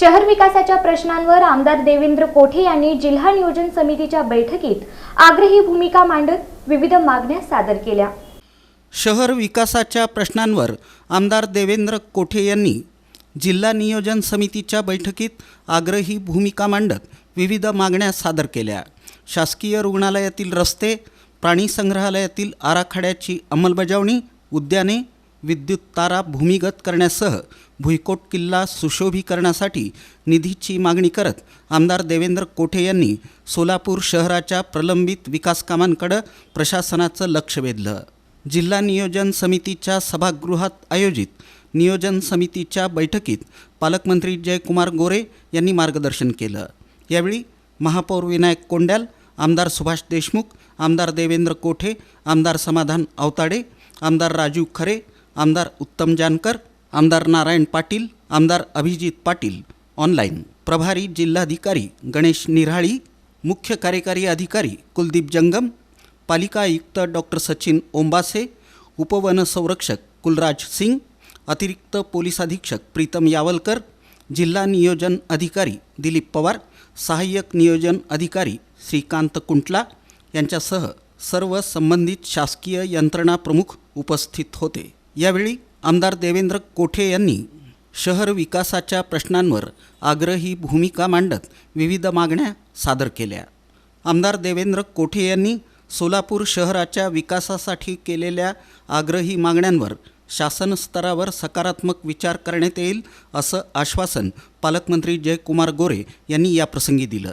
शहर विकासाच्या प्रश्नांवर आमदार देवेंद्र कोठे यांनी जिल्हा नियोजन समितीच्या बैठकीत आग्रही भूमिका मांडत विविध मागण्या सादर केल्या. शहर विकासाच्या प्रश्नांवर आमदार देवेंद्र कोठे यांनी जिल्हा नियोजन समितीच्या बैठकीत आग्रही भूमिका मांडत विविध मागण्या सादर केल्या. शासकीय रुग्णालयातील रस्ते प्राणी संग्रहालयातील आराखड्याची अंमलबजावणी उद्याने विद्युत तारा भूमिगत करण्यासह भुईकोट किल्ला सुशोभीकरणासाठी निधीची मागणी करत आमदार देवेंद्र कोठे यांनी सोलापूर शहराच्या प्रलंबित विकासकामांकडं प्रशासनाचं लक्ष वेधलं. जिल्हा नियोजन समितीच्या सभागृहात आयोजित नियोजन समितीच्या बैठकीत पालकमंत्री जयकुमार गोरे यांनी मार्गदर्शन केलं. यावेळी महापौर विनायक कोंड्याल आमदार सुभाष देशमुख आमदार देवेंद्र कोठे आमदार समाधान अवताडे आमदार राजू खरे आमदार उत्तम जानकर आमदार नारायण पाटील आमदार अभिजित पाटील. ऑनलाईन. प्रभारी जिल्हाधिकारी गणेश निराळी मुख्य कार्यकारी अधिकारी कुलदीप जंगम पालिका आयुक्त डॉक्टर सचिन ओंबासे उपवन संरक्षक कुलराज सिंग अतिरिक्त पोलीस अधीक्षक प्रीतम यावलकर जिल्हा नियोजन अधिकारी दिलीप पवार सहाय्यक नियोजन अधिकारी श्रीकांत कुंटला यांच्यासह सर्व संबंधित शासकीय यंत्रणा प्रमुख उपस्थित होते. यावेळी आमदार देवेंद्र कोठे यांनी शहर विकासाच्या प्रश्नांवर आग्रही भूमिका मांडत विविध मागण्या सादर केल्या. आमदार देवेंद्र कोठे यांनी सोलापूर शहराच्या विकासासाठी केलेल्या आग्रही मागण्यांवर शासन स्तरावर सकारात्मक विचार करण्यात येईल असं आश्वासन पालकमंत्री जयकुमार गोरे यांनी याप्रसंगी दिलं.